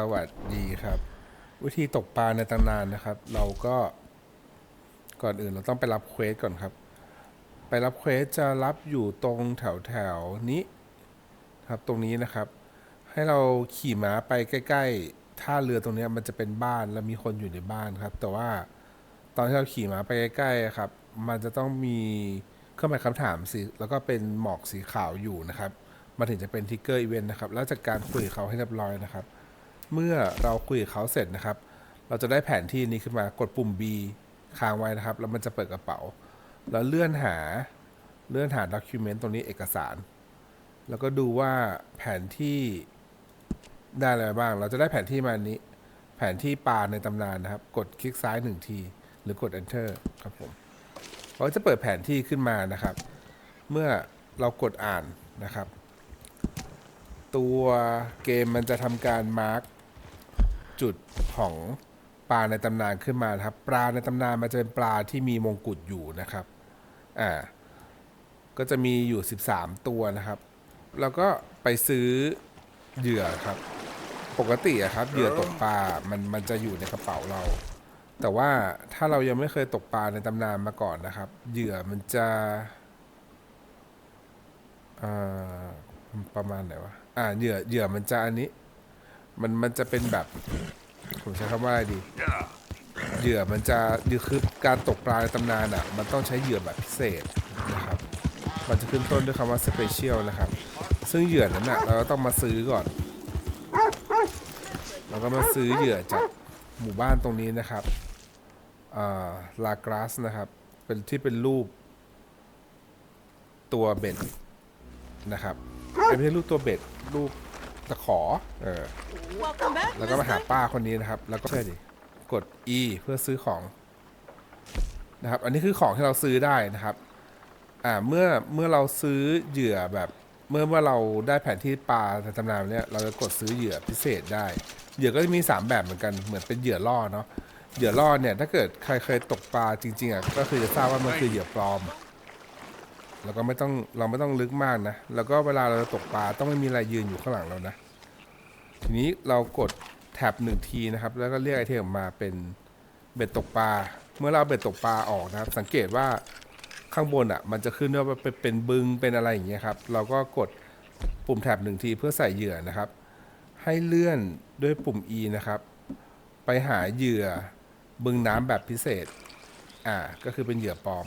สวัสดีครับ วิธีตกปลาในตำนานนะครับ เราก็ก่อนอื่นเราต้องไปรับเควสก่อนครับ ไปรับเควสจะรับอยู่ตรงแถวแถวนี้ครับตรงนี้นะครับ ให้เราขี่ม้าไปใกล้ๆท่าเรือตรงนี้มันจะเป็นบ้านแล้วมีคนอยู่ในบ้านครับ แต่ว่าตอนที่เราขี่ม้าไปใกล้ๆอะครับ มันจะต้องมีเครื่องหมายคำถามสีแล้วก็เป็นหมอกสีขาวอยู่นะครับมาถึงจะเป็นทิกเกอร์อีเวนต์นะครับ แล้วจากการคุยกับเขาให้เรียบร้อยนะครับ เมื่อเราคุยกับเขาเสร็จนะครับ เราจะได้แผนที่นี้ขึ้นมากดปุ่ม B ค้างไว้นะครับ แล้วมันจะเปิดกระเป๋า แล้วเลื่อนหาเลื่อนหาด็อกิเมนต์ตรงนี้เอกสาร แล้วก็ดูว่าแผนที่ได้อะไรบ้าง เราจะได้แผนที่มานี้ แผนที่ปลาในตำนานนะครับ กดคลิกซ้ายหนึ่งที หรือกด enter ครับผมเขาจะเปิดแผนที่ขึ้นมานะครับ เมื่อเรากดอ่านนะครับ ตัวเกมมันจะทำการมาร์ก จุดของปลาในตำนานขึ้นมานครับ ปลาในตำนานมันจะเป็นปลาที่มีมงกุฎอยู่นะครับอ่าก็จะมีอยู่ 13 ตัวนะครับ แล้วก็ไปซื้อเหยื่อครับ ปกติอะครับเหยื่อตกปลา มันมันจะอยู่ในกระเป๋าเรา แต่ว่าถ้าเรายังไม่เคยตกปลาในตำนานมาก่อนนะครับ เหยื่อมันจะอ่าประมาณไหนวะ อ่า เหยื่อ เหยื่อมันจะอันนี้ มันมันจะเป็นแบบผมใช้คำว่าอะไรดี เหยื่อมันจะเหยื่อคือการตกปลาในตำนานอะ มันต้องใช้เหยื่อแบบพิเศษนะครับ มันจะขึ้นต้นด้วยคำว่า special นะครับ ซึ่งเหยื่อนั้นอะเราก็ต้องมาซื้อก่อน เราก็มาซื้อเหยื่อจากหมู่บ้านตรงนี้นะครับอ่าลากราสนะครับ เป็นที่เป็นรูป ตัวเบ็ดนะครับไม่ใช่รูปตัวเบ็ดรูป ตะขอ เออ Welcome back, แล้วก็มาหา mister. ป้าคนนี้นะครับ แล้วก็เชื่อดิกด E เพื่อซื้อของนะครับ อันนี้คือของที่เราซื้อได้นะครับ อ่า เมื่อเมื่อเราซื้อเหยื่อแบบ เมื่อเมื่อเราได้แผนที่ปลาในตำนานเนี่ยเราจะกดซื้อเหยื่อพิเศษได้ เหยื่อก็จะมี 3 แบบเหมือนกันเหมือนเป็นเหยื่อล่อเนาะเหยื่อล่อเนี่ยถ้าเกิดใครเคยตกปลาจริงๆอะก็คือจะทราบว่ามันคือเหยื่อปลอม แล้วก็ไม่ต้องเราไม่ต้องลึกมากนะ แล้วก็เวลาเราจะตกปลาต้องไม่มีอะไรยืนอยู่ข้างหลังเรานะ ทีนี้เรากดแท็บหนึ่งทีนะครับ แล้วก็เรียกไอเทมมาเป็นเบ็ดตกปลา เมื่อเราเบ็ดตกปลาออกนะครับ สังเกตว่าข้างบนอะ มันจะขึ้นว่าเป็นเป็นบึงเป็นอะไรอย่างเงี้ยครับ เราก็กดปุ่มแท็บหนึ่งทีเพื่อใส่เหยื่อนะครับ ให้เลื่อนด้วยปุ่ม E นะครับ ไปหาเหยื่อบึงน้ำแบบพิเศษ อ่า ก็คือเป็นเหยื่อปลอม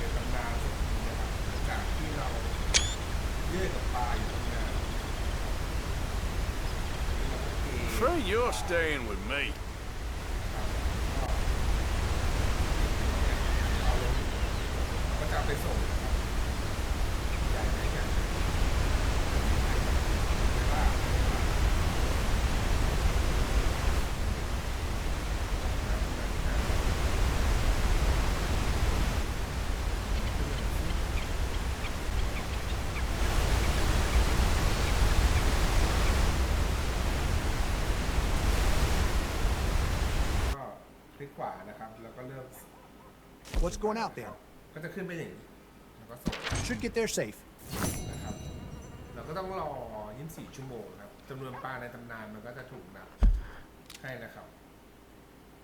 ยู่ตั้งนาน Afraid you're staying with me. ก็จะเอาไปส่งนะครับใหญ่ไหมใหญ่ไหมไม่ว่า ก็ค ลิกขวานะครับ แล้วก็เลือก What's going out there? ก็จะขึ้นไปอย่างนี้แล้วก็ส่ง Should get there safe. นะครับเราก็ต้องรอ 24 ชั่วโมงครับจำนวนปลาในตำนานมันก็จะถูกนับให้นะครับ